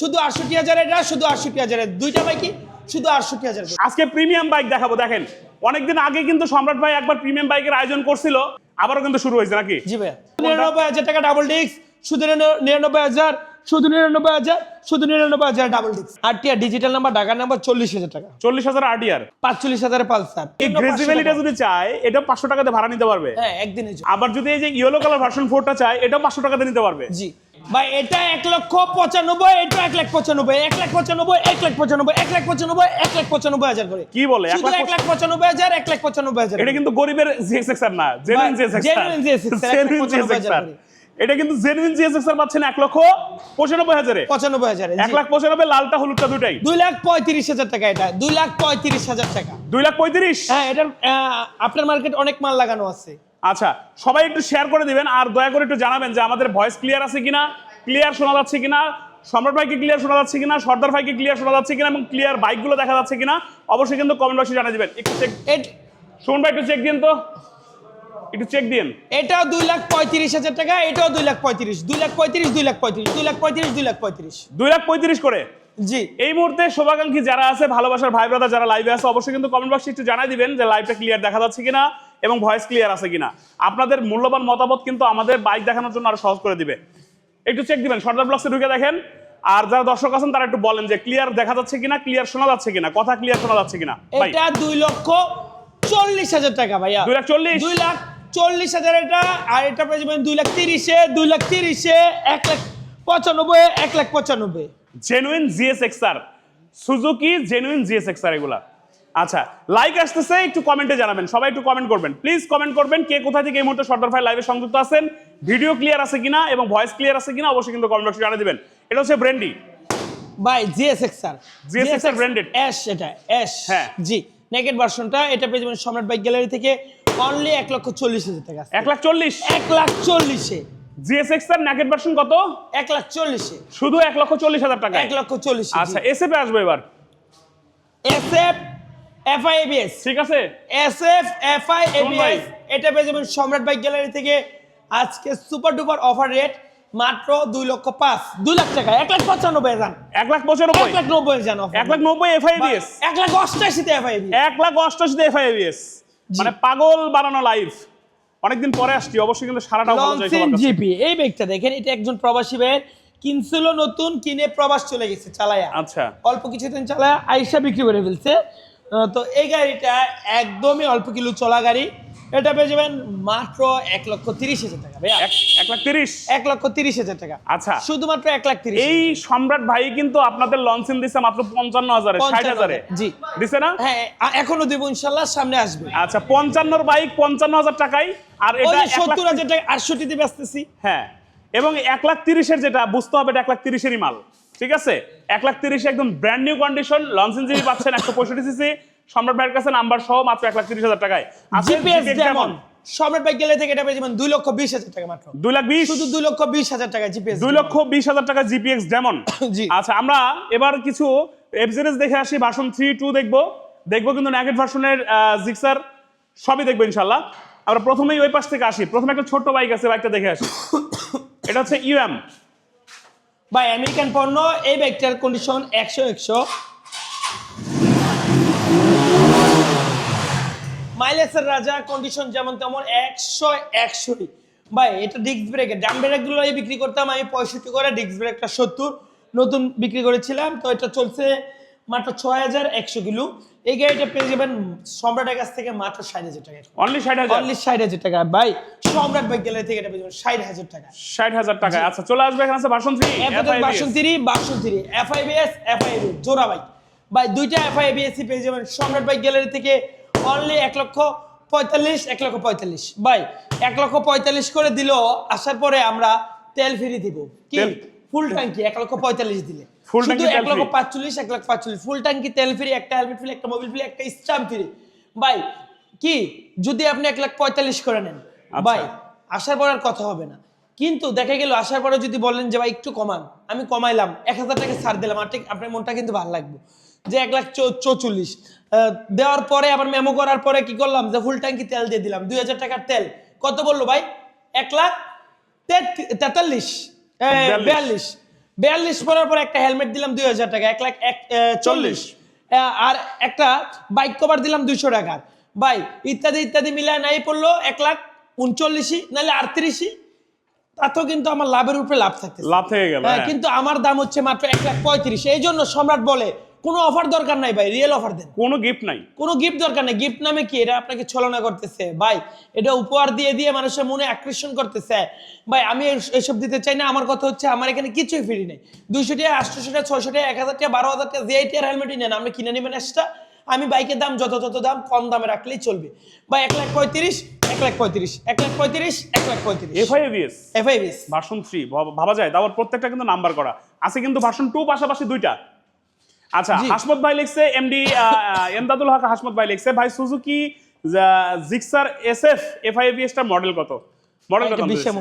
শুধু আটষট্টি হাজার এটা শুধু আটষট্টি হাজারের দুইটা বাইকই শুধু আটষট্টি হাজার আজকে প্রিমিয়াম বাইক দেখাবো দেখেন। অনেকদিন আগে কিন্তু সম্রাট ভাই একবার প্রিমিয়াম বাইকের আয়োজন করছিল আবারও কিন্তু শুরু হয়েছে নাকি? জি ভাইয়া। নিরানব্বই হাজার টাকা ডাবল ডিস্ক শুধু নিরানব্বই হাজার শুধু নিরানব্বই হাজার শুধু নিরানব্বই হাজার ডাবল ডিস্ক আর টিয়া ডিজিটাল নাম্বার ঢাকার নাম্বার চল্লিশ হাজার টাকা। চল্লিশ হাজার আরডিআর পাঁচচল্লিশ হাজার পালসার। এই গ্রেসিভ্যালিটা যদি চায় এটা পাঁচশো টাকাতে ভাড়া নিতে পারবে। হ্যাঁ একদিনের জন্য আবার যদি এই যে ইয়েলো কালার ভার্সন ফোরটা চায় এটাও পাঁচশো টাকাতে নিতে পারবে। জি। ভাই এটা এক লক্ষ পঁচানব্বই এটা এক লাখ পঁচানব্বই এক লাখ পঁচানব্বই এক লাখ পঁচানব্বই এক লাখ পঁচানব্বই এক লাখ পঁচানব্বই হাজার করে। কি বলে? এক লাখ পঁচানব্বই হাজার এক লাখ পঁচানব্বই হাজার এটা কিন্তু গরিবের জিএসএক্সআর না জেনুইন হাজার এটা কিন্তু জেনুইন জিএসএক্সআর পাচ্ছেন এক লক্ষ পঁচানব্বই হাজারে। পঁচানব্বই হাজার এক লাখ পঁচানব্বই লালটা হলুদটা দুটাই দুই লাখ পঁয়ত্রিশ হাজার টাকা এটা দুই লাখ পঁয়ত্রিশ হাজার টাকা। দুই লাখ পঁয়ত্রিশ? হ্যাঁ এটার আপনার মার্কেট অনেক মাল লাগানো আছে। আচ্ছা সবাই একটু শেয়ার করে দিবেন আর দয়া করে একটু জানাবেন যে আমাদের ভয়েস ক্লিয়ার আছে কিনা ক্লিয়ার শোনা যাচ্ছে কিনা সম্রাট ভাইকে ক্লিয়ার শোনা যাচ্ছে কিনা সর্দার ভাইকে ক্লিয়ার শোনা যাচ্ছে কিনা এবং ক্লিয়ার বাইকগুলো দেখা যাচ্ছে কিনা অবশ্যই কিন্তু কমেন্ট বক্সে জানিয়ে দিবেন। একটু চেক সুমন ভাই একটু চেক দিন তো। একটু চেক দিন। এটাও দুই লাখ পঁয়ত্রিশ হাজার টাকা এটাও দুই লাখ পঁয়ত্রিশ দুই লাখ পঁয়ত্রিশ দুই লাখ পঁয়ত্রিশ দুই লাখ পঁয়ত্রিশ দুই লাখ পঁয়ত্রিশ। দুই লাখ পঁয়ত্রিশ করে? জি। এই মুহূর্তে শুভাকাঙ্ক্ষী যারা আছে ভালোবাসার ভাই ব্রাদার যারা লাইভে আছে অবশ্যই কিন্তু কমেন্ট বক্সে একটু জানাই দিবেন যে লাইভটা ক্লিয়ার দেখা যাচ্ছে কিনা। এবং ভয়েস ক্লিয়ার আছে কিনা। আপনাদের মূল্যবান মতামত কিন্তু আমাদের বাইক দেখানোর জন্য আরও সহজ করে দিবে। একটু চেক দিবেন সর্দার ব্লগসে ঢুকে দেখেন। আর যারা দর্শক আছেন তারা একটু বলেন যে ক্লিয়ার দেখা যাচ্ছে কিনা ক্লিয়ার শোনা যাচ্ছে কিনা কথা ক্লিয়ার শোনা যাচ্ছে কিনা। এটা দুই লক্ষ চল্লিশ হাজার টাকা ভাইয়া। দুই লাখ চল্লিশ? দুই লাখ চল্লিশ হাজার এটা আর এটা পেয়ে যাবেন দুই লাখ তিরিশে দুই লাখ তিরিশে এক লাখ পঁচানব্বই এক লাখ পঁচানব্বই। Genuine GSXR Suzuki genuine GSXR এগুলা। আচ্ছা লাইক আসতেছে একটু কমেন্টে জানাবেন সবাই একটু কমেন্ট করবেন। প্লিজ কমেন্ট করবেন কে কোথা থেকে এই মুহূর্তে সর্দার ভাই লাইভে সংযুক্ত আছেন ভিডিও ক্লিয়ার আছে কিনা এবং ভয়েস ক্লিয়ার আছে কিনা অবশ্যই কিন্তু কমেন্ট বক্সে জানিয়ে দিবেন। এটা হচ্ছে ব্র্যান্ডি ভাই GSX sir. GSXR branded। S এটা অ্যাশ হ্যাঁ। জি নেকেট ভার্সনটা এটা পেয়ে যাবেন সম্রাট বাইক গ্যালারি থেকে অনলি এক লক্ষ চল্লিশ হাজার টাকা এক লাখ চল্লিশ? এক লাখ চল্লিশে। জিএসএক্সআর ন্যাকেট ভার্সন কত? এক লাখ চল্লিশে। শুধু এক লক্ষ চল্লিশ হাজার টাকা এক লক্ষ চল্লিশে আচ্ছা এসএফে আসব এবার। S F F I ABS ঠিক আছে? S F F I ABS এটা পেয়ে যাবেন সম্রাট বাইক গ্যালারি থেকে আজকে সুপার ডুপার অফার রেট মাত্র দুই লক্ষ পাঁচ। দুই লাখ টাকা এক লাখ পঁচানব্বই যান এক লাখ পঁচানব্বই? এক লাখ নব্বই offer। এক লাখ নব্বই এফআইবিএস এক লাখ অষ্টাশিতে এফ আই এক লাখ অষ্টাশিতে এফআইবিএস মানে পাগল বানানো লাইফ অনেকদিন পরে আসছি অবশ্যই কিন্তু সারাটা লঞ্চেন। জিপি। এই ব্যাগটা দেখেন এটা একজন প্রবাসী ভাইয়ের। কিনছিল নতুন কিনে প্রবাস চলে গেছে চালায়া। আচ্ছা। অল্প কিছুদিন চালায়া আইসা বিক্রি করে ফেলছে। তো এই গাড়িটা একদমই অল্প কিলো চলা গাড়ি। এটা পেয়ে যাবেন মাত্র এক লক্ষ তিরিশ হাজার টাকা ভাইয়া। এক লাখ তিরিশ? এক লক্ষ তিরিশ হাজার টাকা। আচ্ছা। শুধুমাত্র এক লাখ তিরিশ এই সম্রাট ভাই কিন্তু আপনাদের লঞ্চিং দিছে মাত্র পঞ্চান্ন হাজারে ষাট হাজারে। জি। দিছে না? হ্যাঁ এখনও দেবো ইনশাল্লাহ সামনে আসবে। আচ্ছা পঞ্চান্নর বাইক পঞ্চান্ন হাজার টাকায় আর এটা সত্তর হাজার টাকা আটষট্টিতে বেচতেছি। হ্যাঁ এবং এক লাখ তিরিশের যেটা বুঝতে হবে এটা এক লাখ তিরিশেরই মাল। ঠিক আছে? এক লাখ তিরিশে একদম brand new condition launching GB পাচ্ছেন একশো পঁয়ষট্টি সিসি সম্রাট ভাইয়ের কাছে নাম্বার সহ মাত্র এক লাখ তিরিশ হাজার টাকায়। জিপিএস GPX যেমন সম্রাট বাইক গেলে থেকে এটা পেয়ে যাবেন দুই লক্ষ বিশ হাজার টাকা মাত্র। দুই লাখ বিশ? শুধু দুই লক্ষ বিশ হাজার টাকা জিপিএস দুই লক্ষ বিশ হাজার টাকা জিপিএক্স ডেমন জি। আচ্ছা আমরা এবার কিছু এফজেরেস দেখে আসি ভার্সন থ্রি টু দেখব। দেখব কিন্তু ন্যাকেট ভার্সনের জিক্সার সবই দেখব ইনশাল্লাহ আমরা প্রথমেই ওই পাশ থেকে আসি। প্রথমে একটা ছোট্ট বাইক আছে বাইকটা দেখে আসি। এটা হচ্ছে ইউএম ভাই আমেরিকান পণ্য এই ব্যাগটার কন্ডিশন একশো একশো। মাইলেজের রাজা কন্ডিশন যেমন তেমন একশো একশোই ভাই, এটা ডিস্ক ব্রেক ডাম ব্রেকগুলো বিক্রি করতাম, আমি পঁয়ষট্টি করে ডিস্ক ব্রেকটা সত্তর। নতুন বিক্রি করেছিলাম, তো এটা চলছে মাত্র ছয় হাজার একশো কিলো। এই গাড়িটা পেয়ে যাবেন সম্রাটের কাছ থেকে মাত্র ষাট হাজার টাকা। অনলি ষাট হাজার? অনলি ষাট হাজার টাকা। ভাই সম্রাট বাইক গেলে থেকে এটা পেয়ে যাবেন ষাট হাজার টাকা। ষাট হাজার টাকা। আচ্ছা চলে আসবে এখানে আছে ভার্সন থ্রি বাসন্তিরি বাসন্তিরি এফআইবিএস এফআইবি জোড়া বাইক। ভাই দুইটা এফআইবিএস পেয়ে যাবেন সম্রাট বাইক গ্যালারি থেকে অনলি এক লক্ষ পঁয়তাল্লিশ এক লক্ষ পঁয়তাল্লিশ। ভাই এক লক্ষ পঁয়তাল্লিশ করে দিল আসার পরে আমরা তেল ফ্রি দিব। কি? ফুল ট্যাঙ্কি এক লক্ষ পঁয়তাল্লিশ দিলে। Full শুধু তেল এক লক্ষ free। পাঁচচল্লিশ এক লাখ পাঁচচল্লিশ। ফুল ট্যাঙ্কি তেল ফ্রি একটা হেলমেট ফ্রি একটা মোবিল ফ্রি একটা স্টাম্প ফ্রি ভাই কি? যদি আপনি এক লাখ পঁয়তাল্লিশ করে নেন আচ্ছা। ভাই আসার পর আর কথা হবে না। কিন্তু দেখা গেল আসার পরে যদি বলেন যে ভাই একটু কমান। আমি কমাইলাম এক হাজার টাকা ছাড় দিলাম আর ঠিক আপনার মনটা কিন্তু ভালো লাগবে। যে এক লাখ চৌচল্লিশ। দেওয়ার পরে আবার মেমো করার পরে কি করলাম? যে ফুল ট্যাঙ্কি তেল দিয়ে দিলাম দুই হাজার টাকার তেল। কত বলল ভাই? এক লাখ তেত- তেতাল্লিশ। বিয়াল্লিশ। বিয়াল্লিশ পরার পর একটা হেলমেট দিলাম দুই হাজার টাকা এক লাখ এক চল্লিশ। আর একটা বাইক কভার দিলাম দুইশো টাকার বাই ইত্যাদি ইত্যাদি মিলায় নাই পড়ল এক লাখ উনচল্লিশই নাহলে আটত্রিশই। তাতেও কিন্তু আমার লাভের উপরে লাভ থাকতেছে। লাভ থেকে গেল হ্যাঁ, হ্যাঁ। কিন্তু আমার দাম হচ্ছে মাত্র এক লাখ পঁয়ত্রিশ। এই জন্য সম্রাট বলে কোনো অফার দরকার নাই ভাই রিয়েল অফার দেন। কোনো গিফট নাই। কোনো গিফট দরকার নাই। গিফট নামে কি? এটা আপনাকে ছলনা করতেছে। ভাই এটা উপহার দিয়ে দিয়ে মানুষের মনে আকর্ষণ করতেছে। ভাই আমি এস- এসব দিতে চাই না। আমার কথা হচ্ছে আমার এখানে কিছুই ফ্রি নেই। দুইশো টাকা আটশোশো টাকা ছয়শো টাকা এক হাজার টাকা বারো হাজার টাকা যে টিয়ার হেলমেটই নেন আপনি কিনে নেবেন এক্সট্রা আমি বাইকের দাম যত তত দাম কম দামে রাখলেই চলবে। ভাই এক লাখ পঁয়ত্রিশ এক লাখ পঁয়ত্রিশ এক লাখ পঁয়ত্রিশ এক লাখ পঁয়ত্রিশ। এফআই এবিএস এফআইবিস ভার্সন থ্রি ভাবা যায়। তারপর প্রত্যেকটা কিন্তু নাম্বার করা। আছে কিন্তু ভার্সন টু পাশাপাশি দুইটা। আচ্ছা। হাসমত ভাই লিখছে এমডি এমদাদুল হক হাসমত ভাই লিখছে ভাই Suzuki Gixxer S F FI ABS টার মডেল কত মডেল কত 20 এর।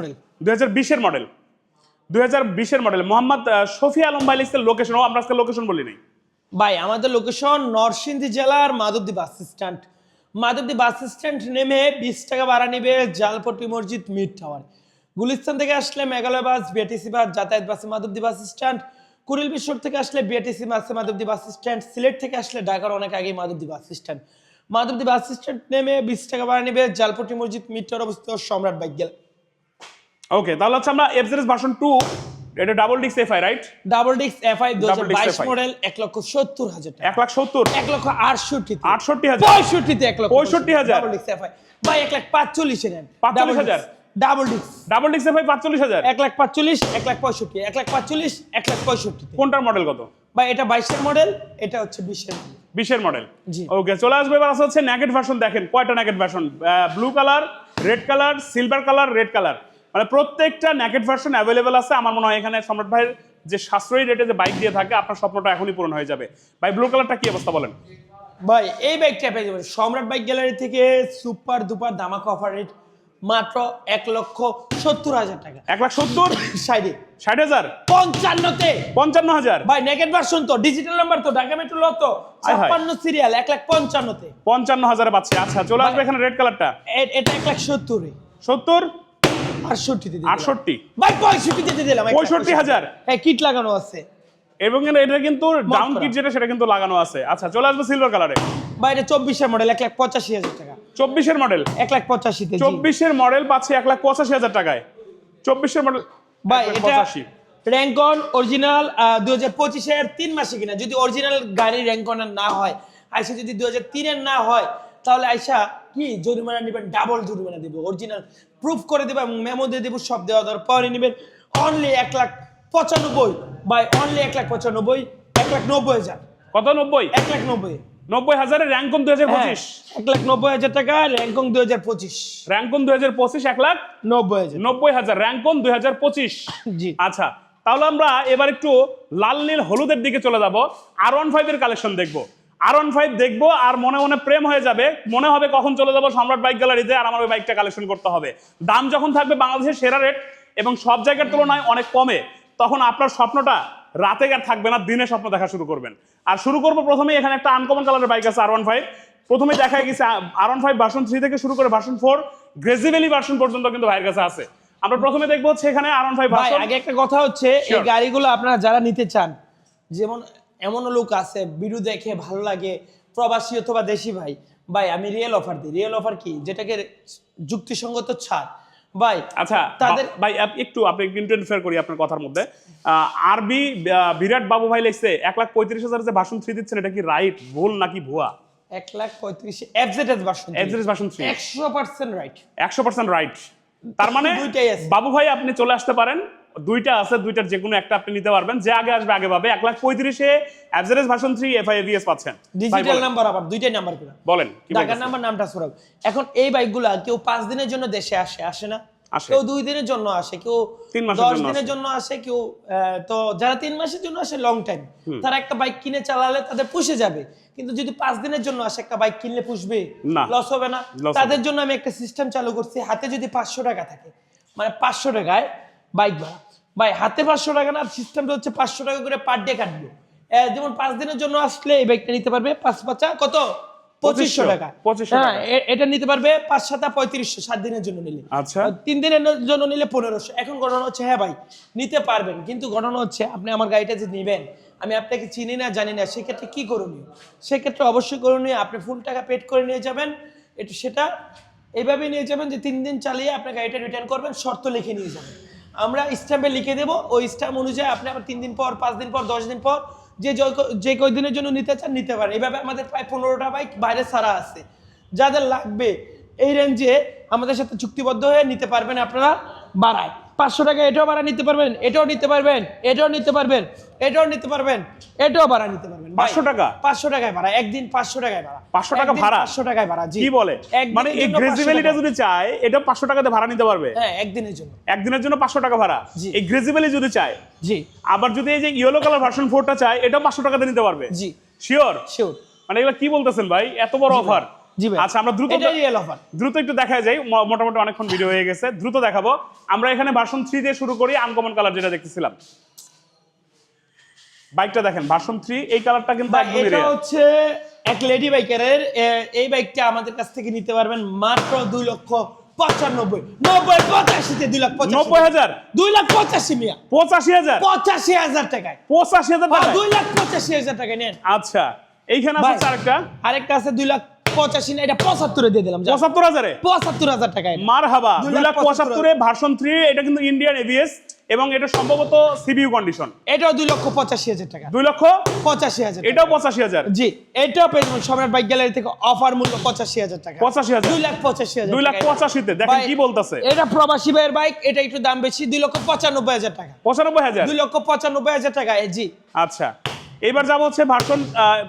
দুই হাজার বিশের মডেল দুই হাজার বিশের মডেল মোহাম্মদ শফি আলম ভাই লিখছে লোকেশন ও আমরা আজকে লোকেশন বলি নাই। ভাই আমাদের লোকেশন নরসিংদী জেলার Madhabdi bus stand Madhabdi bus stand নেমে বিশ টাকা ভাড়া নেবে জালপট্টি মসজিদ মিড টাওয়ার গুলিস্তান থেকে আসলে মেঘালয় বাস বিআরটিসি বাস যাতায়াত বাসে মাধবদী বাস স্ট্যান্ড কুড়িল বিশ্বর থেকে আসলে বিআরটিসি বাসে মাধবদী বাস স্ট্যান্ড সিলেট থেকে আসলে ঢাকার অনেক আগে Madhabdi bus stand Madhabdi bus stand নেমে বিশ টাকা ভাড়া নেবে জালপট্টি মসজিদ মিড টাওয়ার অবস্থিত সম্রাট বাইক গেল ওকে তাহলে হচ্ছে আমরা এফজেডএস ভার্সন টু এটা ডাবল ডিক্স এফআই রাইট ডাবল ডিক্স এফআই দু হাজার Double disc বাইশ FI মডেল এক লক্ষ সত্তর হাজার টাকা। এক লাখ সত্তর? এক লক্ষ আটষট্টি আটষট্টি হাজার? পঁয়ষট্টিতে এক লক্ষ 65,000 ডাবল ডিক্স এফআই ভাই এক লাখ পাঁচচল্লিশে নেন। 45,000 ডাবল ডিক্স ডাবল ডিক্স এফআই পাঁচচল্লিশ হাজার। এক লাখ পাঁচচল্লিশ এক লাখ পঁয়ষট্টি এক লাখ পাঁচচল্লিশ এক লাখ পঁয়ষট্টিতে। কোনটার মডেল কত? ভাই এটা বাইশের মডেল এটা হচ্ছে বিশের বিশের মডেল। ওকে চলে আসবে এবার আসা হচ্ছে ন্যাকেট ভার্সন দেখেন কয়টা naked version blue colour red colour silver colour red colour মানে প্রত্যেকটা ন্যাকেট ভার্সন অ্যাভেলেবেল আছে। আমার মনে হয় এখানে সম্রাট ভাইয়ের যে সাশ্রয়ী রেটে যে বাইক দিয়ে থাকে আপনার স্বপ্নটা এখনই পূরণ হয়ে যাবে। ভাই ব্লু কালারটা কি অবস্থা বলেন? ভাই এই বাইকটা পেয়ে যাবেন। সম্রাট বাইক গ্যালারি থেকে সুপার দুপার দামাকা অফার রেট মাত্র এক লক্ষ সত্তর হাজার টাকা। এক লাখ সত্তর? সাইডে। ষাট হাজার? পঞ্চান্নতে। পঞ্চান্ন হাজার? ভাই নেগেট ভার্সন তো ডিজিটাল নাম্বার তো ঢাকা মেট্রো ল তো। ছাপ্পান্ন সিরিয়াল এক লাখ পঞ্চান্নতে। পঞ্চান্ন হাজারে পাচ্ছি। আচ্ছা চলে আসবে এখানে রেড কালারটা এটা এক লাখ সত্তরে। সত্তর? আটষট্টিতে আটষট্টি। ভাই পঁয়ষট্টিতে দিলাম। পঁয়ষট্টি হাজার? হ্যাঁ কিট লাগানো আছে। এবং এটা কিন্তু ডাউন কিট যেটা সেটা কিন্তু লাগানো আছে। আচ্ছা চলে আসবে সিলভার কালারে ভাই এটা চব্বিশের মডেল এক লাখ পঁচাশি হাজার টাকা। চব্বিশের মডেল এক লাখ পঁচাশিতে জি। চব্বিশের মডেল পাচ্ছে এক লাখ পঁচাশি হাজার টাকায়। চব্বিশের মডেল ভাই এটা পঁচাশি। র্যাঙ্কন অরিজিনাল দুই হাজার পঁচিশের তিন মাসে কিনা যদি অরিজিনাল গাড়ি র্যাঙ্কনের না হয় আইসা যদি দুই হাজার তিনের না হয় তাহলে আইসা কি জরিমানা নেবেন? ডাবল জরিমানা দিব। অরিজিনাল প্রুফ করে দেবো এবং মেমো দিয়ে দেবো সব দেওয়া দেওয়ার পরে নেবেন। অনলি এক লাখ পঁচানব্বই বাই অনলি এক লাখ পঁচানব্বই এক লাখ নব্বই হাজার। কত নব্বই? এক লাখ নব্বই। নব্বই হাজারের র্যাঙ্কন দুই হাজার হ্যাঁ, পঁচিশ এক লাখ নব্বই হাজার টাকা র্যাঙ্কং দুই হাজার পঁচিশ। র্যাঙ্কন দুই হাজার পঁচিশ এক লাখ নব্বই হাজার। নব্বই হাজার র্যাঙ্কন দুই হাজার পঁচিশ। জি। আচ্ছা তাহলে আমরা এবার একটু লাল নীল হলুদের দিকে চলে যাব। আর ওয়ান ফাইভ এর কালেকশন দেখব। আর ওয়ান ফাইভ দেখব আর মনে মনে প্রেম হয়ে যাবে। মনে হবে কখন চলে যাব সম্রাট বাইক গ্যালারিতে আর আমার ওই বাইকটা কালেকশন করতে হবে। দাম যখন থাকবে বাংলাদেশের সেরা রেট এবং সব জায়গার তুলনায় অনেক কমে তখন আপনার স্বপ্নটা রাতে আর থাকবে না দিনে স্বপ্ন দেখা শুরু করবেন। আর শুরু করব প্রথমে এখানে একটা আনকমন কালারের বাইক আছে আর ওয়ান ফাইভ প্রথমে দেখা গেছে R one five version three থেকে শুরু করে ভার্সন ফোর গ্রেজিভেলি ভার্সন পর্যন্ত কিন্তু ভাইয়ের কাছে আছে। আমরা প্রথমে দেখব হচ্ছে এখানে আর ওয়ান ফাইভ ভার্সন আগে একটা কথা হচ্ছে এই গাড়িগুলো আপনারা যারা নিতে চান যেমন এমন লোক আছে ভিডিও দেখে ভালো লাগে প্রবাসী অথবা দেশি ভাই। ভাই আমি রিয়েল অফার দিই। রিয়েল অফার কি? যেটাকে যুক্তিসঙ্গত ছাড়। ভাই আচ্ছা তাদের- ভাই একটু আপনি ইন্টারফেয়ার করি আপনার কথার মধ্যে। আরবি বিরাট বাবু ভাই লিখছে এক লাখ পঁয়ত্রিশ হাজার যে ভাষণ থ্রি দিচ্ছেন এটা কি রাইট ভুল নাকি ভুয়া? এক লাখ পঁয়ত্রিশ এফজেড ভাষণ এভারেজ ভাষণ থ্রি একশো পার্সেন্ট রাইট একশো পার্সেন্ট রাইট তার মানে বাবু ভাই আপনি চলে আসতে পারেন। দুইটা আছে দুইটার যে কোনো একটা আপনি নিতে পারবেন। যে আগে আসবে আগে পাবে। এক লাখ পঁয়ত্রিশে average version three F I ABS পাচ্ছেন। ডিজিটাল নাম্বার আবার দুইটাই নাম্বার করে বলেন ঢাকার? নাম্বার নামটা সরাব এখন এই বাইকগুলা কেউ পাঁচ দিনের জন্য দেশে আসে আসে না। কেউ দুই দিনের জন্য আসে কেউ দশ দিনের জন্য আসে কেউ তো যারা তিন মাসের জন্য আসে লং টাইম তারা একটা বাইক কিনে চালালে তাদের পুষে যাবে। কিন্তু যদি পাঁচ দিনের জন্য আসে একটা বাইক কিনলে পুষবে? লস হবে না। তাদের জন্য আমি একটা সিস্টেম চালু করছি হাতে যদি পাঁচশো টাকা থাকে। মানে পাঁচশো টাকায় বাইক ভাড়া ভাই হাতে পাঁচশো টাকা না সিস্টেমটা হচ্ছে পাঁচশো টাকা করে পার ডে কাটবো যেমন পাঁচ দিনের জন্য আসলে এই বাইকটা নিতে পারবে পাঁচ পাঁচা কত? পঁচিশশো টাকা। 2500 হ্যাঁ এটা নিতে পারবে পাঁচ সাতা পঁয়ত্রিশশো সাত দিনের জন্য নিলে। আচ্ছা। তিন দিনের জন্য নিলে পনেরোশো। এখন ঘটনা হচ্ছে হ্যাঁ ভাই নিতে পারবেন কিন্তু ঘটনা হচ্ছে আপনি আমার গাড়িটা যে নেবেন আমি আপনাকে চিনি না জানি না সেক্ষেত্রে কি করণীয়? সেক্ষেত্রে অবশ্যই করণীয় আপনি ফুল টাকা পেড করে নিয়ে যাবেন একটু সেটা এইভাবে নিয়ে যাবেন যে তিন দিন চালিয়ে আপনি গাড়িটা রিটার্ন করবেন শর্ত লিখে নিয়ে যাবেন। আমরা স্ট্যাম্পে লিখে দেবো। ওই স্ট্যাম্প অনুযায়ী আপনি আবার তিন দিন পর, পাঁচ দিন পর, দশ দিন পর যে যে কয় দিনের জন্য নিতে চান নিতে পারেন। এভাবে আমাদের প্রায় পনেরোটা বাইক বাইরে সারা আছে। যাদের লাগবে এই রেঞ্জে আমাদের সাথে চুক্তিবদ্ধ হয়ে নিতে পারবেন আপনারা বাড়ায় পাঁচশো টাকা এটাও ভাড়া নিতে পারবেন এটাও নিতে পারবেন এটাও নিতে পারবেন এটাও নিতে পারবেন এটাও ভাড়া নিতে পারবেন। 500 টাকা? পাঁচশো টাকায় ভাড়া একদিন পাঁচশো টাকায় ভাড়া। 500 টাকা ভাড়া? 500 টাকায় ভাড়া জি। কি বলে? মানে এই 500 যদি চায় এটা পাঁচশো টাকাতে ভাড়া নিতে পারবে? হ্যাঁ একদিনের জন্য। একদিনের জন্য পাঁচশো টাকা ভাড়া? জি। এই গ্রেজিভ্যালি যদি চায় জি। আবার যদি এই যে ইয়েলো কালার ভার্সন ফোরটা চায় এটাও পাঁচশো টাকাতে নিতে পারবে? জি। শিওর শিওর মানে এগুলো কি বলতেছেন ভাই? এত বড় অফার জি ভাই। আচ্ছা আমরা দ্রুত এটাই রিয়েল অফার দ্রুত একটু দেখা যায় মোটামুটি অনেকক্ষণ ভিডিও হয়ে গেছে। দ্রুত দেখাবো। আমরা এখানে ভার্সন থ্রি দিয়ে শুরু করি আনকমন কালার যেটা দেখতেছিলাম। বাইকটা দেখেন ভার্সন থ্রি এই কালারটা কিন্তু বা একদমই এটা হচ্ছে এক লেডি বাইকারের এই বাইকটা আমাদের কাছ থেকে নিতে পারবেন মাত্র দুই লক্ষ পঁচানব্বই। নব্বই পঁচাশিতে দুই লাখ নব্বই হাজার? দুই লাখ পঁচাশি মিয়া। পঁচাশি হাজার? পঁচাশি হাজার টাকায়। পঁচাশি হাজার হ্যাঁ, টাকা দুই লাখ পঁচাশি হাজার টাকা নেন। আচ্ছা এইখানে আছে আরেকটা? আরেকটা আছে দুই লাখ পঁচাশি না এটা পঁচাত্তরে দিয়ে দিলাম পঁচাত্তর হাজারে? পঁচাত্তর হাজার টাকা মার হাবা দুই লাখ পঁচাত্তরে ভার্সন থ্রি এটা কিন্তু ইন্ডিয়ান এভিএস এবং এটা সম্ভবত সিবিইউ কন্ডিশন এটাও দুই লক্ষ পঁচাশি হাজার টাকা। দুই লক্ষ পঁচাশি হাজার এটাও পঁচাশি হাজার। জি এটাও পেয়ে যাবেন সম্রাট বাইক গ্যালারি থেকে অফার মূল্য পঁচাশি হাজার টাকা। 85,000 দুই লাখ পঁচাশি হাজার দুই লাখ। পঁচাশিতে দেখেন কি বলতেছে। এটা প্রবাসী ভাইয়ের বাইক এটা একটু দাম বেশি দুই লক্ষ পঁচানব্বই হাজার টাকা। পঁচানব্বই হাজার? দুই লক্ষ পঁচানব্বই হাজার টাকা জি। আচ্ছা। এবার যাব হচ্ছে ভার্সন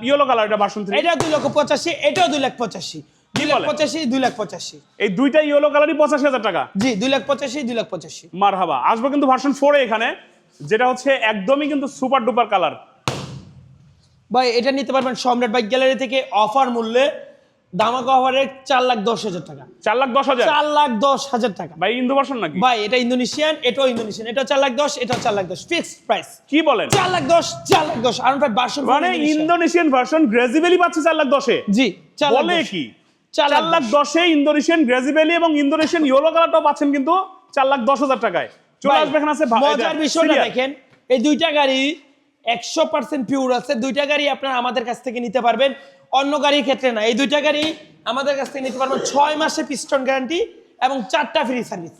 ইয়েলো কালার এটা ভার্সন থ্রি এটা দুই লক্ষ পঁচাশি এটাও দুই লাখ পঁচাশি। দুই লাখ পঁচাশি দুই লাখ পঁচাশি। এই দুইটা ইয়েলো কালারই পঁচাশি হাজার টাকা। জি দুই লাখ পঁচাশি দুই লাখ পঁচাশি। আসব কিন্তু ভার্সন ফোরে এখানে যেটা হচ্ছে একদমই কিন্তু সুপার ডুপার কালার ভাই এটা নিতে পারবেন সম্রাট বাইক গ্যালারি থেকে অফার মূল্যে দামাকা অফারে চার লাখ দশ হাজার টাকা চার লাখ দশ হাজার চার লাখ দশ হাজার টাকা ভাই ইন্দু ভার্সন নাকি ভাই এটা ইন্দোনেশিয়ান এটাও ইন্দোনেশিয়ান এটা চার লাখ দশ এটাও চার লাখ দশ ফিক্সড প্রাইস কি বলেন চার লাখ দশ চার লাখ দশ আর ভাই মানে ইন্দোনেশিয়ান ভার্সন পাচ্ছে চার লাখ দশে জি চার লাখ বলে কি চার লাখ দশে ইন্দোনেশিয়ান গ্রেজিভেলি এবং ইন্দোনেশিয়ান ইয়েলো কালারটাও পাচ্ছেন কিন্তু চার লাখ দশ হাজার টাকায় চলে আসবে এখানে আছে মজার বিষয়টা দেখেন এই দুইটা গাড়ি একশো পার্সেন্ট পিওর আছে দুইটা গাড়ি আপনারা আমাদের কাছ থেকে নিতে পারবেন অন্য গাড়ির ক্ষেত্রে না। এই দুইটা গাড়ি আমাদের কাছ থেকে নিতে পারবেন ছয় মাসে পিস্টন গ্যারান্টি এবং চারটা ফ্রি সার্ভিস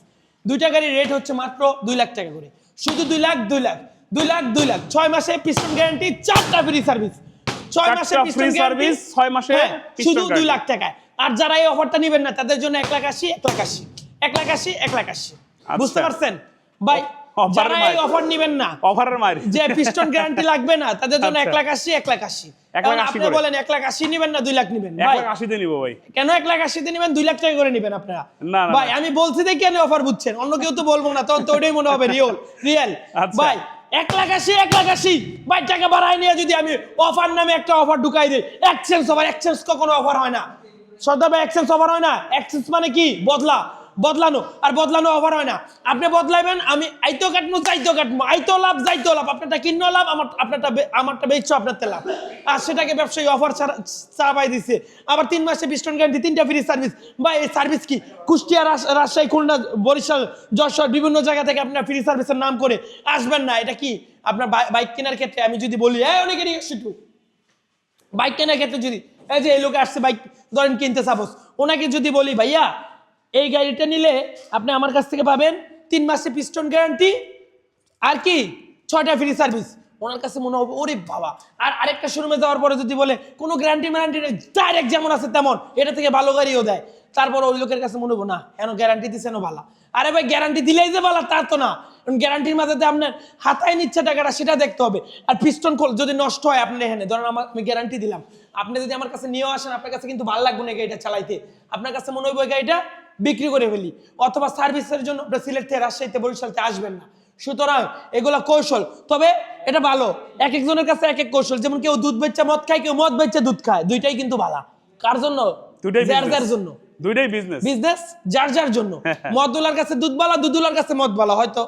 দুইটা গাড়ির রেট হচ্ছে মাত্র দুই লাখ টাকা করে। শুধু দুই লাখ দুই লাখ দুই লাখ দুই লাখ। ছয় মাসে পিস্টন গ্যারান্টি চারটা ফ্রি সার্ভিস ছয় মাসে পিস্টন service, ছয় মাসে শুধু দুই লাখ টাকায়। আর যারা এই অফারটা নেবেন না তাদের জন্য এক লাখ আশি এক লাখ আশি এক লাখ আশি এক লাখ আশি। বুঝতে আচ্ছা। পারছেন? ভাই অফারের যারা এই অফার নেবেন না। অফারের মায়ের যে পিস্টন গ্যারান্টি লাগবে না তাদের জন্য এক আচ্ছা। লাখ আশি এক লাখ আশি। এক লাখ আপনি বলেন এক লাখ আশি নেবেন না দুই লাখ নেবেন? এক লাখ আশিতে নিবো ভাই। কেন এক লাখ আশিতে নেবেন দুই লাখ টাকা করে নেবেন আপনারা? ভাই আমি বলছি দেখি কেন অফার বুঝছেন। অন্য কেউ তো বলব না তখন তো ওইটাই মনে হবে রিয়েল রিয়েল আচ্ছা। ভাই এক লাখ আশি এক লাখ আশি। ভাই টাকা বাড়ায় নিয়ে যদি আমি অফার নামে একটা অফার ঢুকাই দিই এক্সচেঞ্জ অফার এক্সচেঞ্জ কখনো অফার হয় না। সর্দার ভাই এক্সচেঞ্জ অফার হয় না? এক্সচেঞ্জ মানে কি? বদলা। বদলানো, আর বদলানো অফার হয় না। আপনি বদলাইবেন, আমি আইতো কাটবো যাইতো কাটবো আইতো লাভ যাইতো লাভ। আপনারটা কিন্ন লাভ, আমার, আপনারটা আমারটা বেচছো আপনারটা লাভ। আর সেটাকে ব্যবসায়ী অফার চাপাই দিছে। আবার তিন মাসে বিস্টন গ্যারান্টি তিনটা ফ্রি সার্ভিস বা এই সার্ভিস কি? কুষ্টিয়া রাজশাহী, খুলনা, বরিশাল, যশোর, বিভিন্ন জায়গা থেকে আপনার ফ্রি সার্ভিসের নাম করে আসবেন না। এটা কি? আপনার বাইক কেনার ক্ষেত্রে আমি যদি বলি হ্যাঁ অনেকেরই একটু। বাইক কেনার ক্ষেত্রে যদি, এই যে এই লোক আসছে বাইক ধরেন কিনতে সাপোজ ওনাকে যদি বলি, ভাইয়া এই গাড়িটা নিলে আপনি আমার কাছ থেকে পাবেন তিন মাসে পিস্টন গ্যারান্টি আর কি ছয়টা ফ্রি সার্ভিস ওনার কাছে মনে হবে, ওরে বাবা! আর আরেকটা শোরুমে যাওয়ার পরে যদি বলে, কোনো গ্যারান্টি ম্যারান্টি নেই ডাইরেক্ট যেমন আছে তেমন, এটা থেকে ভালো গাড়িও দেয়। তারপর ওই লোকের কাছে মনে হব, না, কেন গ্যারান্টি দিচ্ছেন ভালো আরে ভাই গ্যারান্টি দিলেই যে ভালো তার তো না। গ্যারান্টির মাঝে আপনার হাতায় নিচ্ছে টাকাটা, সেটা দেখতে হবে। আর পিস্টন খোল, যদি নষ্ট হয় আপনি এখানে, ধরেন আমার, আমি গ্যারান্টি দিলাম। আপনি যদি আমার কাছে নিয়েও আসেন, আপনার কাছে কিন্তু ভালো লাগবে না গাড়িটা চালাইতে। আপনার কাছে মনে হবে গাড়িটা বিক্রি করে ফেলি। অথবা সার্ভিসের জন্য আপনি সিলেট রাজশাহীতে বরিশালতে আসবেন না। সুতরাং এগুলা কৌশল। তবে এটা ভালো। এক একজনের কাছে এক এক কৌশল। যেমন কেউ দুধ বেচছে মদ খায় কেউ মদ বেচছে দুধ খায়। দুইটাই কিন্তু ভালো। কার জন্য? যার যার জন্য। দুইটাই বিজনেস বিজনেস যার যার জন্য। মদুলার কাছে দুধ বালা দুধুলার কাছে মদ বালা হয়তো।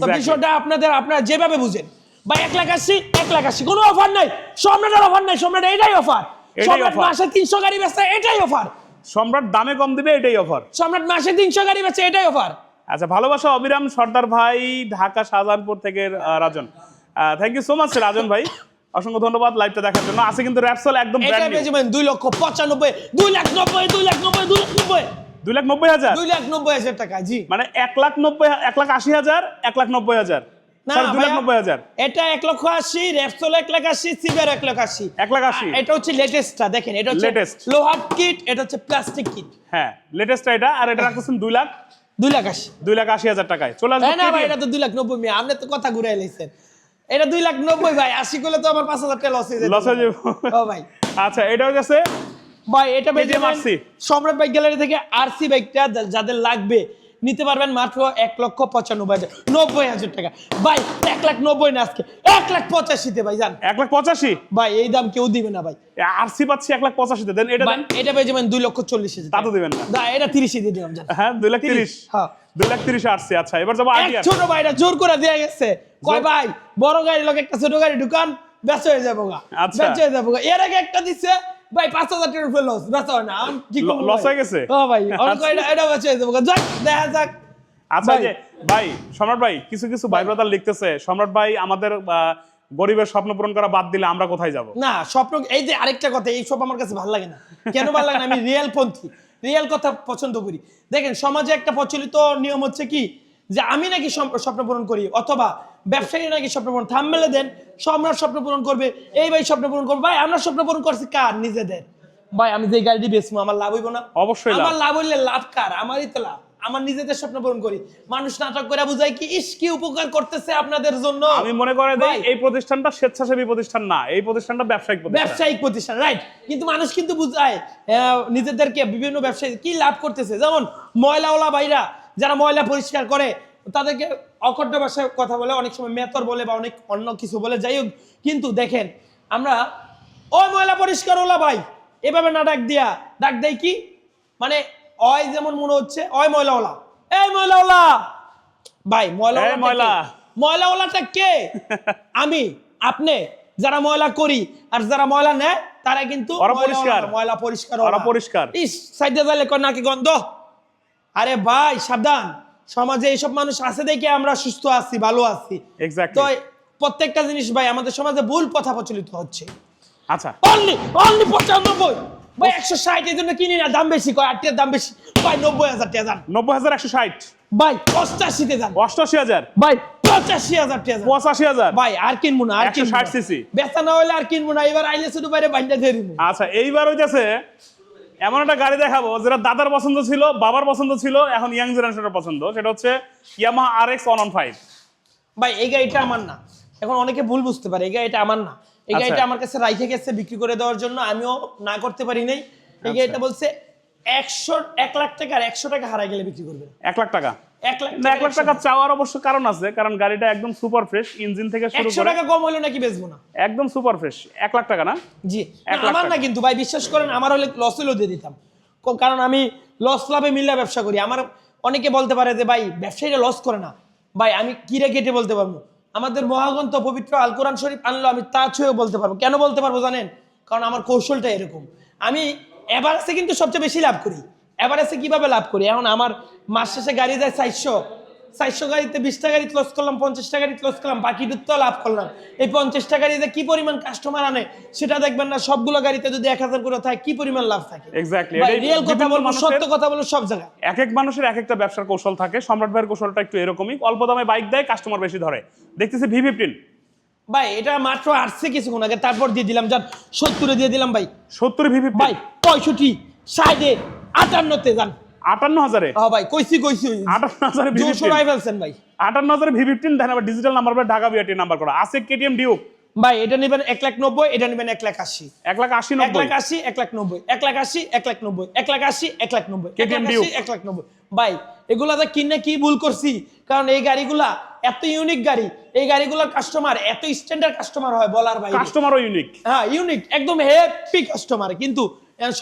তো বিষয়টা আপনাদের আপনারা যেভাবে বুঝেন। বা এক লাখ আশি এক লাখ আশি। কোনো অফার নাই। সম্রাটের অফার নাই। সম্রাট এইটাই অফার। এটাই সম্রাট মাসে তিনশো গাড়ি বেচে এটাই অফার। সম্রাট দামে কম দিবে এটাই অফার সম্রাট মাসে তিনশো গাড়ি বেচে এটাই অফার আচ্ছা ভালোবাসা অবিরাম সর্দার ভাই ঢাকা শাহজাহানপুর থেকে Rajan. Thank you so much Rajan ভাই। অসংখ্য ধন্যবাদ লাইভটা দেখার জন্য। আছে কিন্তু র্যাপসল একদম ব্র্যান্ড যাবেন দুই লক্ষ পঁচানব্বই দুই লাখ নব্বই দুই লাখ নব্বই দুই লাখ নব্বই। দুই লাখ নব্বই হাজার? দুই লাখ নব্বই হাজার টাকা জি। মানে এক লাখ নব্বই এক লাখ আশি হাজার এক লাখ নব্বই হাজার। এটা এক লক্ষ আশি এক লাখ আশি এক লাখ আশি। এক লাখ আশি। এটা হচ্ছে লেটেস্টটা দেখেন এটা হচ্ছে। লোহার কিট এটা হচ্ছে প্লাস্টিক কিট হ্যাঁ লেটেস্ট এটা আর এটা রাখতেছেন দুই লাখ। দুই লাখ আশি। দুই লাখ আশি হাজার টাকায়। চলে আসবে না ভাই এটা তো দুই লাখ নব্বই মেয়ে আপনি তো কথা ঘুরে এলাইছেন এটা দুই লাখ নব্বই ভাই আশি করলে তো আমার পাঁচ হাজার টাকা লস হয়ে যাবে লস হয়ে যাবে ও ভাই। আচ্ছা এটা ভাই এটা সম্রাট বাইক গ্যালারি থেকে আরসি বাইকটা যাদের লাগবে নিতে পারবেন মাত্র এক লক্ষ পঁচানব্বই হাজার নব্বই হাজার টাকা। ভাই এক লাখ নব্বই না আজকে এক লাখ পঁচাশিতে ভাই জান এক লাখ পঁচাশি? ভাই এই দাম কেউ দিবে না ভাই। আরসি পাচ্ছি এক লাখ পঁচাশিতে দেন এটা এটা পেয়ে যাবেন দুই লক্ষ চল্লিশ হাজার তা তো। দিবেন না। এটা তিরিশে দিয়ে দিলাম হ্যাঁ দুই লাখ তিরিশ হ্যাঁ। দুই লাখ তিরিশ আরসি আচ্ছা এবার যাব ছোট ভাইটা জোর করে দেয়া গেছে। কয় ভাই বড় গাড়ি লোক একটা ছোট গাড়ি ঢুকান ব্যস্ত হয়ে যাব গা। আচ্ছা। ব্যস্ত হয়ে যাব গা। এর আগে একটা দিচ্ছে ভাই পাঁচ হাজার টাকার উপরে লস ব্যস্ত না? আমি কি করব ল- loss ভাই? হয়ে গেছে? ও ভাই। এটা এটা যাক দেখা যাক। আচ্ছা যে ভাই সম্রাট ভাই কিছু কিছু ভাই ব্রাদার লিখতেছে সম্রাট ভাই আমাদের গরিবের স্বপ্ন পূরণ করা বাদ দিলে আমরা কোথায় যাব? না স্বপ্ন এই যে আরেকটা কথা এই সব আমার কাছে ভালো লাগে না। কেন ভালো লাগে না? আমি রিয়েল পন্থী। রিয়েল কথা পছন্দ করি। দেখেন সমাজে একটা প্রচলিত নিয়ম হচ্ছে কি যে আমি নাকি স্বপ্ন পূরণ করি অথবা ব্যবসায়ী নাকি স্বপ্ন পূরণ থামমেলে দেন সম্রাট স্বপ্ন পূরণ করবে এই ভাই স্বপ্ন পূরণ করবে। ভাই আমরা স্বপ্ন পূরণ করছি কার? নিজেদের। ভাই আমি যে গাড়িটি বেচবো আমার লাভ হইব না। অবশ্যই আমার লাভ। হইলে লাভ কার? আমারই তো লাভ। আমার নিজেদের স্বপ্ন পূরণ করি। মানুষ নাটক করে বুঝায় কি ইস কি উপকার করতেছে আপনাদের জন্য? আমি মনে করে দেই এই প্রতিষ্ঠানটা স্বেচ্ছাসেবী প্রতিষ্ঠান না এই প্রতিষ্ঠানটা ব্যবসায়িক প্রতিষ্ঠান। ব্যবসায়িক প্রতিষ্ঠান রাইট কিন্তু মানুষ কিন্তু বুঝায় আহ, নিজেদেরকে বিভিন্ন ব্যবসায়ী কি লাভ করতেছে? যেমন ময়লাওয়ালা ভাইরা যারা ময়লা পরিষ্কার করে তাদেরকে অকট্য ভাষায় কথা বলে অনেক সময় মেতর বলে বা অনেক অন্য কিছু বলে যাই হোক কিন্তু দেখেন আমরা ওই ময়লা পরিষ্কার ওলা ভাই এভাবে না ডাক দিয়া ডাক দেয় কি মানে অয় যেমন মনে হচ্ছে অয় ময়লাওয়ালা এই ময়লাওয়ালা ভাই ময়লা এই ময়লা। ওলাটা কে আমি আপনি যারা ময়লা করি আর যারা ময়লা নেয় তারা কিন্তু ময়লাওয়ালা পরিষ্কার। ময়লা পরিষ্কার। পরিষ্কার। ইস সাইডে যাইলে কয় নাকি গন্ধ আরে ভাই সাবধান। সমাজে এইসব মানুষ আছে দেখে আমরা সুস্থ আছি ভালো আছি। তো প্রত্যেকটা জিনিস ভাই আমাদের সমাজে ভুল কথা প্রচলিত হচ্ছে। আচ্ছা। অনলি অনলি পঁচানব্বই। ভাই একশো ষাট এই জন্য কিনি না দাম বেশি কয় আটটির দাম বেশি। ভাই নব্বই হাজার টাকা যান নব্বই হাজার একশো ষাট। ভাই অষ্টাশিতে যান অষ্টআশি হাজার। ভাই পঁচাশি হাজার টাকা পঁচাশি হাজার। ভাই আর কিনবো না আর 160 কিনবো না। cc বেচা না হলে আর কিনবো না এবার আইলে শুধু বাইরে বাইন্ডা দিয়ে আচ্ছা এইবার হইতেছে এমন একটা গাড়ি দেখাবো যেটা দাদার পছন্দ ছিল বাবার পছন্দ ছিল এখন ইয়াং জেনারেশনের পছন্দ। সেটা হচ্ছে Yamaha R X one five ভাই এই গাড়িটা আমার না। এখন অনেকে ভুল বুঝতে পারে এই গাড়িটা আমার না। এই আচ্ছা। গাড়িটা আমার কাছে রাইখে গেছে বিক্রি করে দেওয়ার জন্য আমিও না করতে পারি নাই। আচ্ছা। এই গাড়িটা বলছে একশো এক লাখ টাকা আর একশো টাকা হারাই গেলে বিক্রি করবে এক লাখ টাকা। এক লাখ না এক লাখ টাকা চাওয়ার অবশ্য কারণ আছে কারণ গাড়িটা একদম সুপার ফ্রেশ ইঞ্জিন থেকে শুরু করে টাকা কম হলো নাকি বেচবো না। একদম সুপার ফ্রেশ এক লাখ টাকা না? জি। আমার না কিন্তু ভাই বিশ্বাস করেন আমার হলে লস হলেও দিয়ে দিতাম। কারণ আমি লস লাভে মিল্লা ব্যবসা করি। আমার অনেকে বলতে পারে যে ভাই ব্যবসায়ীরা লস করে না। ভাই আমি কিরে কেটে বলতে পারব? আমাদের মহাগ্রন্থ পবিত্র আল কোরআন শরীফ আনলো আমি তা ছুঁয়ে বলতে পারব। কেন বলতে পারব জানেন? কারণ আমার কৌশলটা এরকম। আমি এভারেজে কিন্তু সবচেয়ে বেশি লাভ করি। এভারেজে কীভাবে লাভ করি? এখন আমার মাস শেষে গাড়ি যায় চারশো। চারশো গাড়িতে বিশটা গাড়ি ক্লোজ করলাম পঞ্চাশটা গাড়ি ক্লোজ করলাম বাকি তো লাভ করলাম। এই পঞ্চাশটা গাড়িতে কি পরিমাণ কাস্টমার আনে সেটা দেখবেন না সবগুলো গাড়িতে যদি এক হাজার করে থাকে কি পরিমাণ লাভ থাকে? রিয়েল কথা বলব সত্য কথা বলব সব জায়গায়। এক এক মানুষের এক একটা ব্যবসার কৌশল থাকে সম্রাট ভাইয়ের কৌশলটা একটু এরকমই। অল্প দামে বাইক দেয় কাস্টমার বেশি ধরে। দেখতেছি ভি ফিফটিন ভাই এটা মাত্র আসছে কিছুক্ষণ আগে তারপর দিয়ে দিলাম যান সত্তরে দিয়ে দিলাম ভাই। সত্তর ভি ভাই পঁয়ষট্টি ষাটে আটান্নতে যান আটান্ন হাজারে হ্যাঁ ভাই কইছি কইছি আটান্ন হাজারে সরাই ফেলছেন ভাই আটান্ন হাজারে ভি ফিফটিন দেখেন আবার digital number Dhaka BRT number করা আছে কেটিএম ডিউক ভাই এটা নেবেন এক লাখ নব্বই এটা নেবেন এক লাখ আশি এক লাখ আশি এক লাখ আশি এক লাখ নব্বই এক লাখ আশি এক লাখ নব্বই এক লাখ আশি এক লাখ নব্বই এক লাখ এক লাখ নব্বই ভাই এগুলা তো কিনে কি ভুল করছি কারণ এই গাড়িগুলা এত ইউনিক গাড়ি এই গাড়িগুলোর কাস্টমার এত স্ট্যান্ডার্ড কাস্টমার হয় বলার বাইরে কাস্টমারও ইউনিক হ্যাঁ ইউনিক একদম হ্যাপি কাস্টমার কিন্তু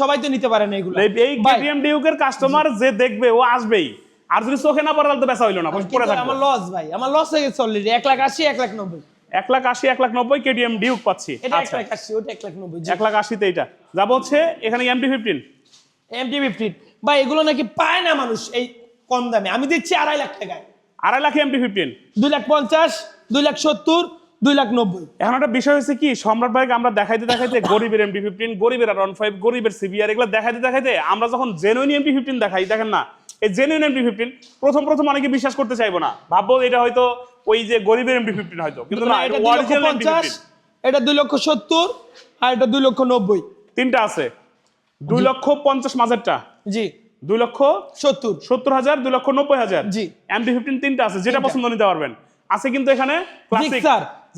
সবাই তো নিতে পারে না এগুলো। এই কেটিএম ডিউকের কাস্টমার যে দেখবে ও আসবেই। আর যদি চোখে না পড়ে তাহলে তো বেচা হইল না পড়ে থাকবে। আমার লস ভাই। আমার লস হয়ে গেছে অলরেডি এক লাখ আশি এক লাখ নব্বই। এক লাখ আশি এক লাখ নব্বই কেটিএম ডিউক পাচ্ছি। এটা এক আচ্ছা। লাখ আশি ওটা এক লাখ নব্বই এক লাখ আশিতে এইটা। যাব হচ্ছে এখানে এমটি ফিফটিন এমটি ফিফটিন বা এগুলো নাকি পায় না মানুষ এই কম দামে। আমি দিচ্ছি আড়াই লাখ টাকায়। আড়াই লাখ এমটি ফিফটিন দুই লাখ পঞ্চাশ দুই লাখ সত্তর দুই লাখ নব্বই। এখন একটা বিষয় হচ্ছে কি সম্রাট ভাইকে আমরা দেখাইতে দেখাইতে গরিবের এমটি ফিফটিন গরিবের আর ওয়ান ফাইভ গরিবের সিবিআর এগুলো দেখাইতে দেখাইতে আমরা যখন জেনুইন এমটি ফিফটিন দেখাই দেখেন না এই জেনুইন এমটি ফিফটিন প্রথম প্রথম অনেকে বিশ্বাস করতে চাইব না। ভাববো এটা হয়তো ওই যে গরিবের এমটি ফিফটিন হয়তো কিন্তু না এটা অরিজিনাল ফিফটিন এটা দুই লক্ষ সত্তর আর এটা দুই লক্ষ নব্বই। তিনটা আছে। দুই লক্ষ পঞ্চাশ মাঝেরটা। জি। দুই লক্ষ সত্তর। সত্তর হাজার দুই লক্ষ নব্বই হাজার। জি। এমটি ফিফটিন তিনটা আছে যেটা পছন্দ নিতে পারবেন। আছে কিন্তু এখানে ক্লাসিক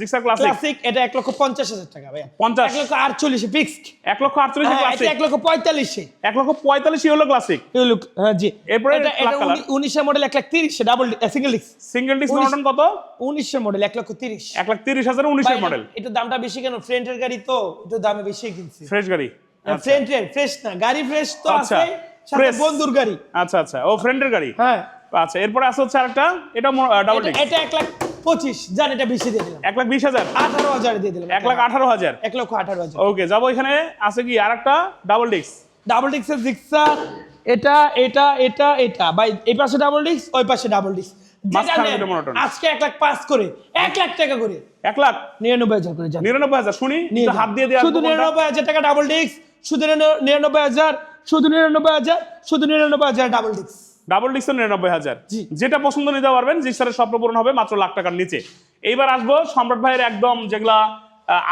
জিক্সার। ক্লাসিক ক্লাসিক এটা এক লক্ষ পঞ্চাশ হাজার টাকা ভাইয়া। 50 এক লক্ষ আটচল্লিশে ফিক্সড এক লক্ষ আটচল্লিশ ক্লাসিক এক লক্ষ পঁয়তাল্লিশে। এক লক্ষ পঁয়তাল্লিশই হলো ক্লাসিক look, হ্যাঁ জি। এরপরে এটা black এটা color। উনিশের মডেল এক লাখ তিরিশে double single disc single disc model কত? উনিশের মডেল এক লক্ষ তিরিশ। এক লাখ তিরিশ হাজার উনিশের ভাই, মডেল একটু দামটা বেশি কেন? ফ্রেন্টের গাড়ি তো একটু দামে বেশি কিনছি। ফ্রেশ গাড়ি। আচ্ছা। ফ্রেন্টের ফ্রেশ না গাড়ি ফ্রেশ তো আচ্ছা, আছে সাথে বন্ধুর গাড়ি। আচ্ছা আচ্ছা। ও ফ্রেন্ডের গাড়ি? হ্যাঁ। আচ্ছা এরপরে আছে হচ্ছে আরেকটা এটা ডাবল এটা- ডিস্ক এটা এক লাখ পঁচিশ জান এটা বেশি দিয়ে দিলাম। এক লাখ বিশ হাজার? আঠারো হাজার দিয়ে দিলাম এক লাখ আঠারো হাজার। এক লক্ষ আঠারো হাজার। ওকে যাব এখানে আছে কি আরেকটা? ডাবল ডিস্ক ডাবল ডিস্কের জিক্সার এটা এটা এটা এটা। ভাই এই পাশে ডাবল ডিস্ক ওই পাশে ডাবল ডিস্ক আজকে এক লাখ পাস করে এক লাখ টাকা করে। এক লাখ? নিরানব্বই হাজার করে নিরানব্বই হাজার শুনি হাত দিয়ে শুধু নিরানব্বই হাজার টাকা ডাবল ডিস্ক শুধু নিরান- নিরানব্বই হাজার শুধু নিরানব্বই হাজার শুধু নিরানব্বই হাজার ডাবল ডিস্ক ডাবল ডিস্ক নিরানব্বই হাজার। যেটা পছন্দ নিতে পারবেন জিক্সারের স্বপ্ন পূরণ হবে মাত্র লাখ টাকার নিচে। এইবার আসব সম্রাট ভাইয়ের একদম যেগুলা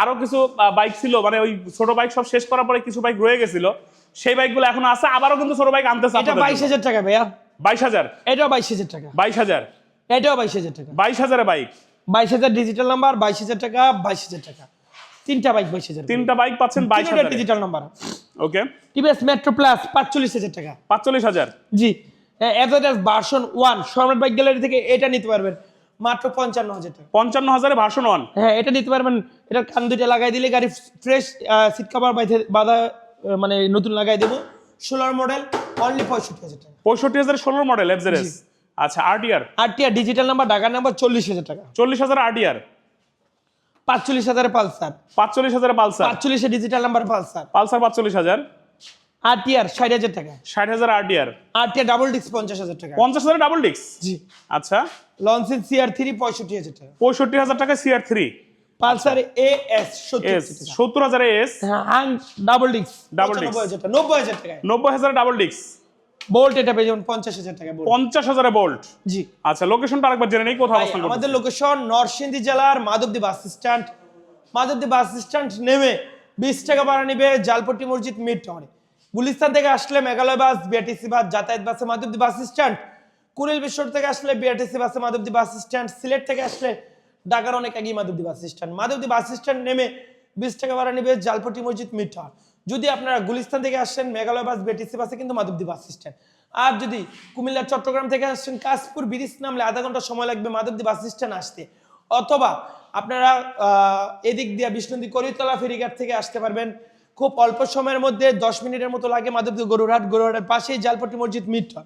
আরও কিছু বাইক ছিল মানে ওই ছোট বাইক সব শেষ করার পরে কিছু বাইক রয়ে গেছিল। সেই বাইকগুলো এখনও আছে আবারও কিন্তু ছোট বাইক আনতেছে এটা বাইশ হাজার টাকা ভাইয়া। বাইশ হাজার। এটাও বাইশ হাজার টাকা। বাইশ হাজার। এটাও বাইশ হাজার টাকা। বাইশ হাজারে বাইক বাইশ হাজার ডিজিটাল নাম্বার বাইশ হাজার টাকা বাইশ হাজার টাকা। তিনটা বাইক বাইশ হাজার তিনটা বাইক পাচ্ছেন বাইশ হাজার digital number okay TVS metro plus পাঁচচল্লিশ হাজার টাকা। পাঁচচল্লিশ হাজার। জি। অ্যাভেদাস version one Samrat bike gallery থেকে এটা নিতে পারবেন। মাত্র পঞ্চান্ন হাজার টাকা। পঞ্চান্ন হাজারে ভার্সন ওয়ান হ্যাঁ এটা নিতে পারবেন। এটার কান দুইটা লাগাই দিলে গাড়ি ফ্রেশ সিট কভার বাইতে বাধা মানে নতুন লাগাই দেবো। ষোলোর মডেল অনলি পঁয়ষট্টি হাজার টাকা। পঁয়ষট্টি হাজার ষোলো মডেল এফজেরেস আচ্ছা আরটিআর আরটিআর ডিজিটাল নাম্বার ঢাকার নাম্বার চল্লিশ হাজার টাকা। চল্লিশ হাজার আরটিআর পাঁচচল্লিশ হাজারে পালসার। পাঁচচল্লিশ হাজার পালসার? পাঁচচল্লিশে ডিজিটাল নাম্বার পালসার। পালসার পাঁচচল্লিশ হাজার? আরটিআর ষাট হাজার টাকা। ষাট হাজার আরটিআর আরটিআর ডাবল ডিস্ক পঞ্চাশ হাজার টাকা। পঞ্চাশ হাজার ডাবল ডিস্ক জি। আচ্ছা। লঞ্চের সিআর থ্রি পঁয়ষট্টি হাজার টাকা। পঁয়ষট্টি হাজার টাকা CR three Pulsar A S সত্তর এস হাজার এস হ্যাঁ ডাবল ডিস্ক ডাবল ডিস্ক টাকা নব্বই হাজার টাকায় নব্বই হাজার ডাবল ডিস্ক বোল্ট এটা পেয়ে যাবেন পঞ্চাশ হাজার টাকা পঞ্চাশ হাজারে বোল্ট জি। আচ্ছা লোকেশনটা আরেকবার জেনে নেই কোথাও অবস্থান আমাদের লোকেশন নরসিংদী জেলার Madhabdi bus stand Madhabdi bus stand নেমে বিশ টাকা ভাড়া নিবে জালপট্টি মসজিদ মিড টাউনে গুলিস্তান থেকে আসলে মেঘালয় বাস বিআরটিসি বাস, যাতায়াত বাসে মাধবদী বাস স্ট্যান্ড। কুড়িল বিশ্বর থেকে আসলে বিআরটিসি বাসে মাধবদী বাস স্ট্যান্ড। সিলেট থেকে আসলে ঢাকার অনেক আগেই Madhabdi bus stand. Madhabdi bus stand নেমে বিশ টাকা ভাড়া নিবে জালপট্টি মসজিদ টাউন যদি আপনারা গুলিস্তান থেকে আসেন, মেঘালয় বাস বিআরটিসি বাসে কিন্তু মাধবদী বাস স্ট্যান্ড। আর যদি কুমিল্লা, চট্টগ্রাম থেকে আসছেন কাশপুর ব্রিজ নামলে আধা ঘণ্টা সময় লাগবে মাধবদী বাস স্ট্যান্ড আসতে। অথবা আপনারা এদিক দিয়ে বিষ্ণুদী করিতলা ফেরিঘাট থেকে আসতে পারবেন। খুব অল্প সময়ের মধ্যে দশ মিনিটের মতো লাগে মাধবদী গরুরহাট, গরুরহাটের পাশেই জালপট্টি মসজিদ মিটটা।